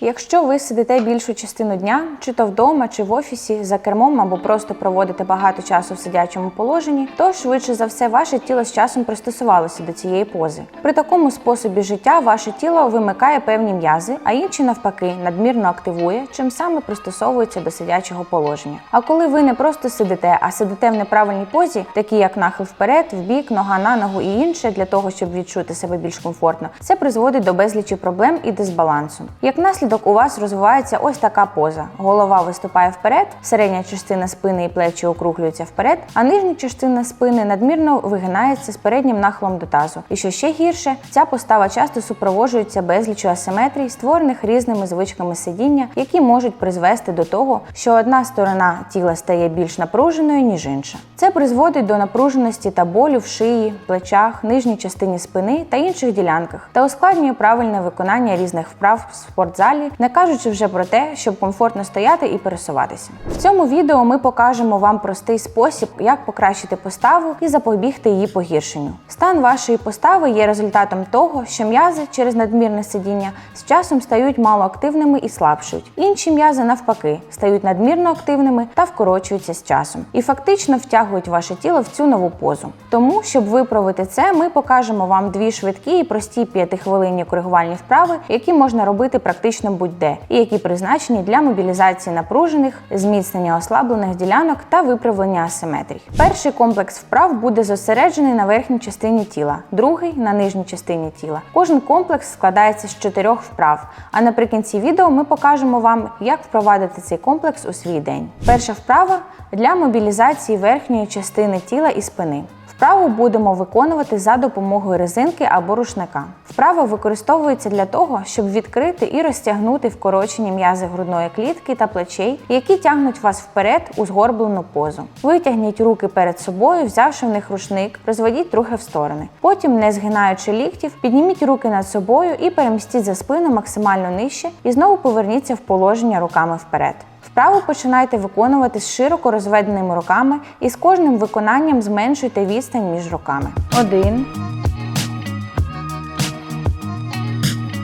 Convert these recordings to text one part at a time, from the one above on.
Якщо ви сидите більшу частину дня, чи то вдома, чи в офісі, за кермом або просто проводите багато часу в сидячому положенні, то швидше за все ваше тіло з часом пристосувалося до цієї пози. При такому способі життя ваше тіло вимикає певні м'язи, а інші навпаки надмірно активує, чим саме пристосовується до сидячого положення. А коли ви не просто сидите, а сидите в неправильній позі, такі як нахил вперед, вбік, нога на ногу і інше, для того, щоб відчути себе більш комфортно, це призводить до безлічі проблем і дисбалансу. Як наслідок у вас розвивається ось така поза: голова виступає вперед, середня частина спини і плечі округлюються вперед, а нижня частина спини надмірно вигинається з переднім нахилом до тазу. І що ще гірше, ця постава часто супроводжується безлічю асиметрій, створених різними звичками сидіння, які можуть призвести до того, що одна сторона тіла стає більш напруженою, ніж інша. Це призводить до напруженості та болю в шиї, плечах, нижній частині спини та інших ділянках, та ускладнює правильне виконання різних вправ в спортзалі, не кажучи вже про те, щоб комфортно стояти і пересуватися. В цьому відео ми покажемо вам простий спосіб, як покращити поставу і запобігти її погіршенню. Стан вашої постави є результатом того, що м'язи через надмірне сидіння з часом стають малоактивними і слабшують. Інші м'язи навпаки стають надмірно активними та вкорочуються з часом і фактично втягують ваше тіло в цю нову позу. Тому, щоб виправити це, ми покажемо вам дві швидкі і прості п'ятихвилинні коригувальні вправи, які можна робити практично будь-де, і які призначені для мобілізації напружених, зміцнення ослаблених ділянок та виправлення асиметрій. Перший комплекс вправ буде зосереджений на верхній частині тіла, другий на нижній частині тіла. Кожен комплекс складається з чотирьох вправ. А наприкінці відео ми покажемо вам, як впровадити цей комплекс у свій день. Перша вправа для мобілізації верхньої частини тіла і спини. Вправу будемо виконувати за допомогою резинки або рушника. Вправа використовується для того, щоб відкрити і розтягнути вкорочені м'язи грудної клітки та плечей, які тягнуть вас вперед у згорблену позу. Витягніть руки перед собою, взявши в них рушник, розведіть трохи в сторони. Потім, не згинаючи ліктів, підніміть руки над собою і перемістіть за спину максимально нижче, і знову поверніться в положення руками вперед. Вправу починайте виконувати з широко розведеними руками і з кожним виконанням зменшуйте відстань між руками. Один.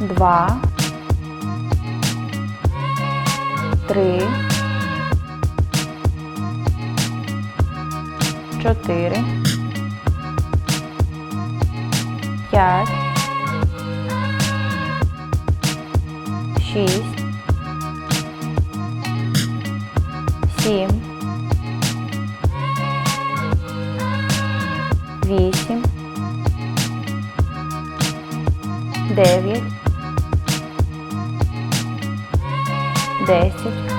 Два. Три. Чотири. П'ять. Шість. Сім, вісім, дев'ять, десять.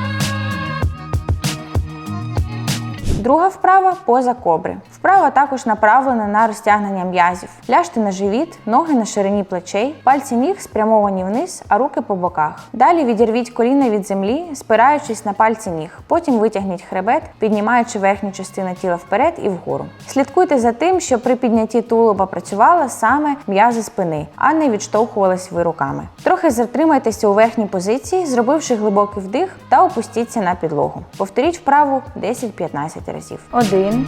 Друга вправа поза кобри. Вправа також направлена на розтягнення м'язів. Ляжте на живіт, ноги на ширині плечей, пальці ніг спрямовані вниз, а руки по боках. Далі відірвіть коліна від землі, спираючись на пальці ніг. Потім витягніть хребет, піднімаючи верхню частину тіла вперед і вгору. Слідкуйте за тим, щоб при піднятті тулуба працювала саме м'язи спини, а не відштовхувались ви руками. Трохи затримайтеся у верхній позиції, зробивши глибокий вдих та опустіться на підлогу. Повторіть вправу 10-15 разів. Один.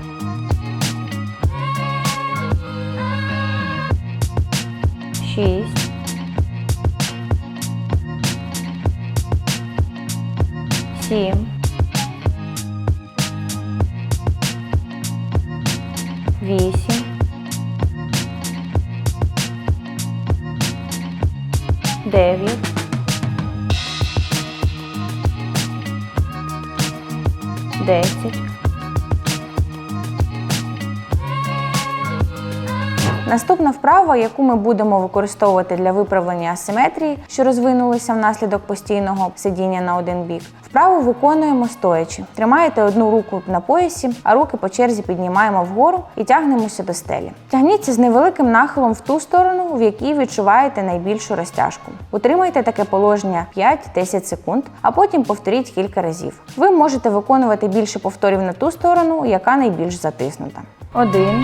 9, 10, Наступна вправа, яку ми будемо використовувати для виправлення асиметрії, що розвинулися внаслідок постійного сидіння на один бік. Вправу виконуємо стоячи. Тримаєте одну руку на поясі, а руки по черзі піднімаємо вгору і тягнемося до стелі. Тягніться з невеликим нахилом в ту сторону, в якій відчуваєте найбільшу розтяжку. Утримайте таке положення 5-10 секунд, а потім повторіть кілька разів. Ви можете виконувати більше повторів на ту сторону, яка найбільш затиснута. Один.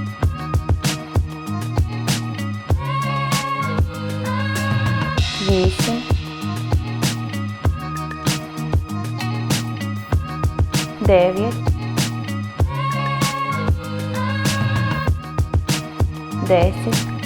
вісім, дев'ять, десять.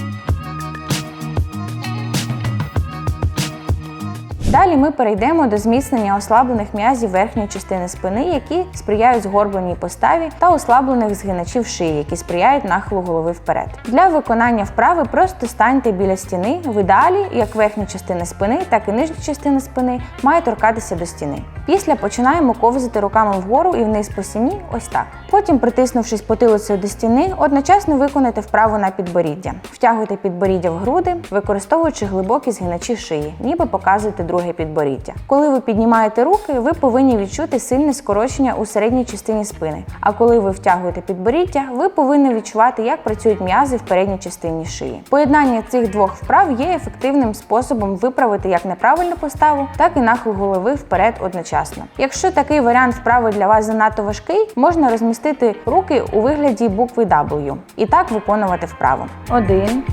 Далі ми перейдемо до зміцнення ослаблених м'язів верхньої частини спини, які сприяють згорбленій поставі, та ослаблених згиначів шиї, які сприяють нахилу голови вперед. Для виконання вправи просто станьте біля стіни. В ідеалі як верхня частина спини, так і нижня частина спини має торкатися до стіни. Після починаємо ковзати руками вгору і вниз по стіні, ось так. Потім, притиснувшись потилицею до стіни, одночасно виконайте вправу на підборіддя. Втягуйте підборіддя в груди, використовуючи глибокі згиначі шиї, ніби показуєте друге підборіддя. Коли ви піднімаєте руки, ви повинні відчути сильне скорочення у середній частині спини. А коли ви втягуєте підборіддя, ви повинні відчувати, як працюють м'язи в передній частині шиї. Поєднання цих двох вправ є ефективним способом виправити як неправильну поставу, так і нахил голови вперед одночасно. Якщо такий варіант вправи для вас занадто важкий, можна розмістити руки у вигляді букви W і так виконувати вправу. Один.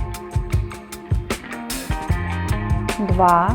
Два.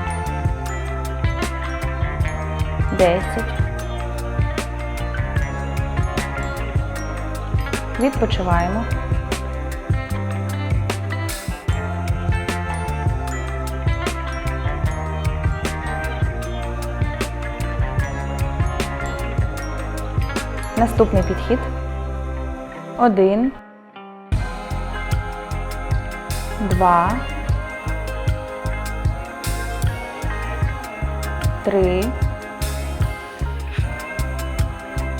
Десять. Відпочиваємо. Наступний підхід. Один. Два. Три.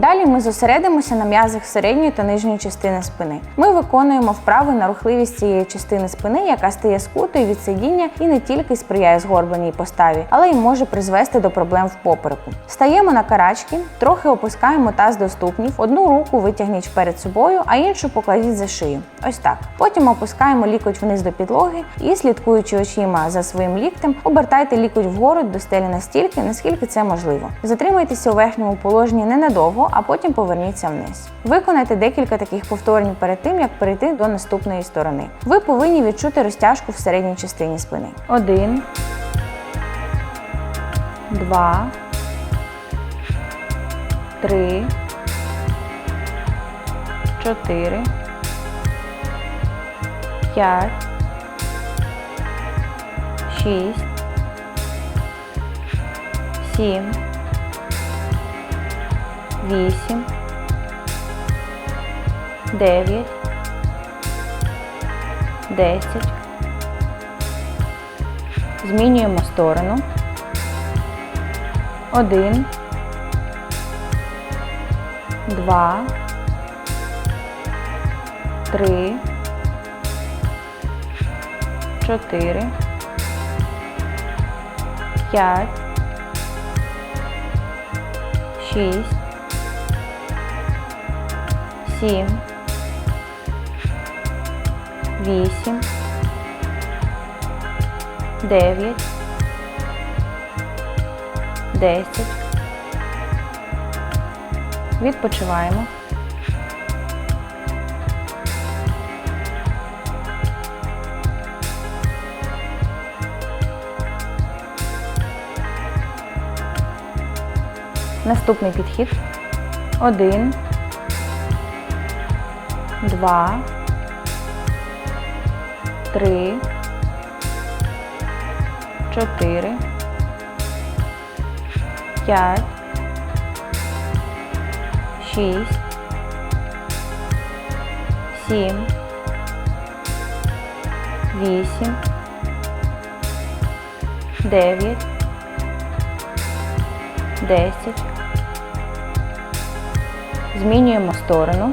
Далі ми зосередимося на м'язах середньої та нижньої частини спини. Ми виконуємо вправи на рухливість цієї частини спини, яка стає скутою від сидіння і не тільки сприяє згорбленій поставі, але й може призвести до проблем в попереку. Стаємо на карачки, трохи опускаємо таз до ступнів, одну руку витягніть перед собою, а іншу покладіть за шию. Ось так. Потім опускаємо лікоть вниз до підлоги і, слідкуючи очима за своїм ліктем, обертайте лікоть вгору до стелі настільки, наскільки це можливо. Затримайтеся у верхньому положенні ненадовго, а потім поверніться вниз. Виконайте декілька таких повторень перед тим, як перейти до наступної сторони. Ви повинні відчути розтяжку в середній частині спини. Один. Два. Три. Чотири. П'ять. Шість. Сім. Вісім. Дев'ять. Десять. Змінюємо сторону. Один. Два. Три. Чотири. П'ять. Шість. Сім. вісім, дев'ять, десять. Відпочиваємо. Наступний підхід. Один. Два. Три. Чотири. П'ять. Шість. Сім. Вісім. Дев'ять. Десять. Змінюємо сторону.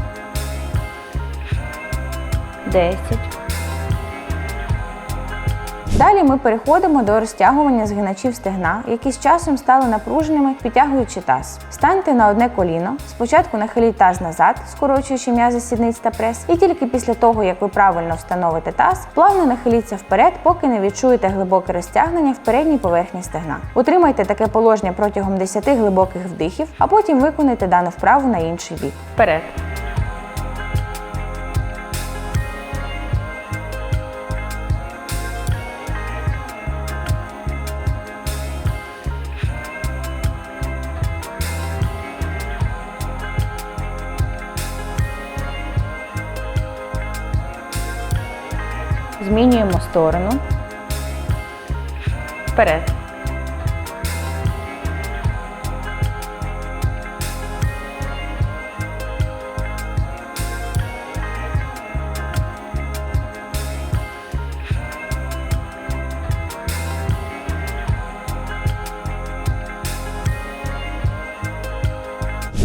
Десять. Далі ми переходимо до розтягування згиначів стегна, які з часом стали напруженими, підтягуючи таз. Станьте на одне коліно. Спочатку нахиліть таз назад, скорочуючи м'язи сідниць та прес, і тільки після того, як ви правильно встановите таз, плавно нахиліться вперед, поки не відчуєте глибоке розтягнення в передній поверхні стегна. Утримайте таке положення протягом 10 глибоких вдихів, а потім виконайте дану вправу на інший бік. Вперед. Змінюємо сторону. Вперед.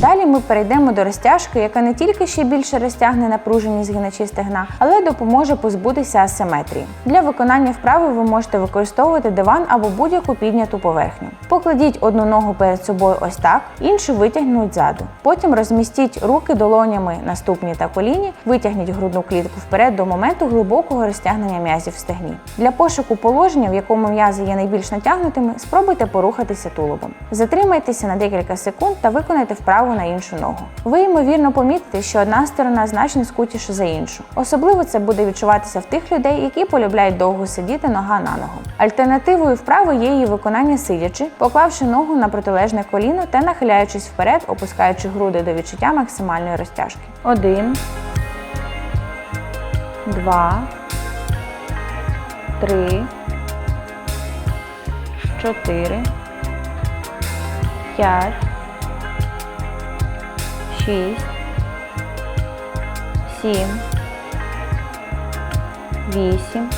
Далі ми перейдемо до розтяжки, яка не тільки ще більше розтягне напружені згиначі стегна, але допоможе позбутися асиметрії. Для виконання вправи ви можете використовувати диван або будь-яку підняту поверхню. Покладіть одну ногу перед собою ось так, іншу витягнуть ззаду. Потім розмістіть руки долонями на ступні та коліні, витягніть грудну клітку вперед до моменту глибокого розтягнення м'язів в стегні. Для пошуку положення, в якому м'язи є найбільш натягнутими, спробуйте порухатися тулубом. Затримайтеся на декілька секунд та виконайте вправу на іншу ногу. Ви ймовірно помітите, що одна сторона значно скутіша за іншу. Особливо це буде відчуватися в тих людей, які полюбляють довго сидіти нога на ногу. Альтернативою вправи є її виконання сидячи, поклавши ногу на протилежне коліно та нахиляючись вперед, опускаючи груди до відчуття максимальної розтяжки. Один. Два. Три. Чотири. П'ять. Шість. Сім. Вісім.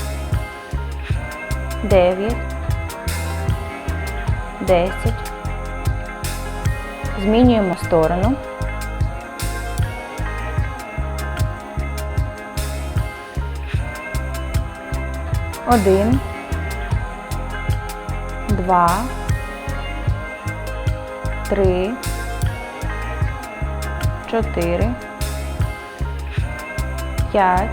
Дев'ять. Десять. Змінюємо сторону. Один. Два. Три. Чотири. П'ять.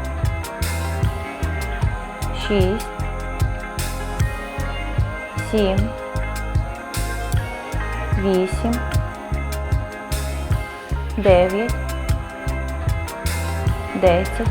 Шість. Сім. Вісім. Дев'ять. Десять.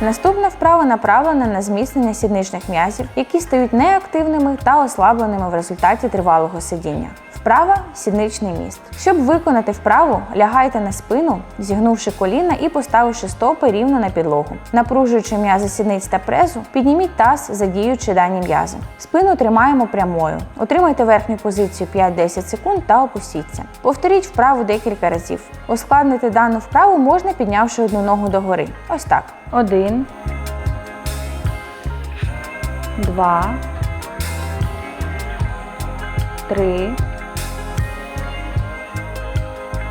Наступна вправа направлена на зміцнення сідничних м'язів, які стають неактивними та ослабленими в результаті тривалого сидіння. Вправа сідничний міст. Щоб виконати вправу, лягайте на спину, зігнувши коліна і поставивши стопи рівно на підлогу. Напружуючи м'язи сідниць та презу, підніміть таз, задіючи дані м'язи. Спину тримаємо прямою. Утримайте верхню позицію 5-10 секунд та опустіться. Повторіть вправу декілька разів. Ускладнити дану вправу можна піднявши одну ногу догори. Ось так. Один. Два. Три.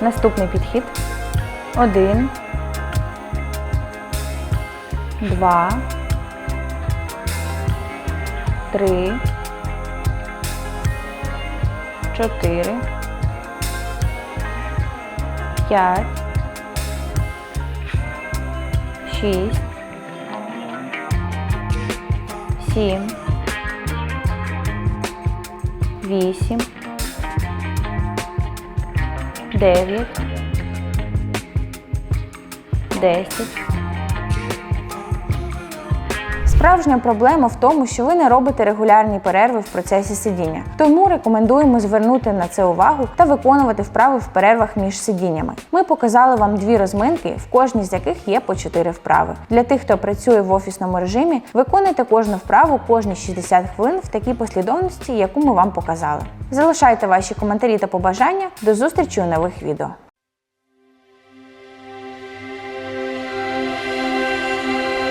Наступний підхід. Один. Два. Три. Чотири. П'ять. Шість. Сім. Вісім. Дев'ять. Десять. Справжня проблема в тому, що ви не робите регулярні перерви в процесі сидіння. Тому рекомендуємо звернути на це увагу та виконувати вправи в перервах між сидіннями. Ми показали вам дві розминки, в кожній з яких є по 4 вправи. Для тих, хто працює в офісному режимі, виконуйте кожну вправу кожні 60 хвилин в такій послідовності, яку ми вам показали. Залишайте ваші коментарі та побажання. До зустрічі у нових відео.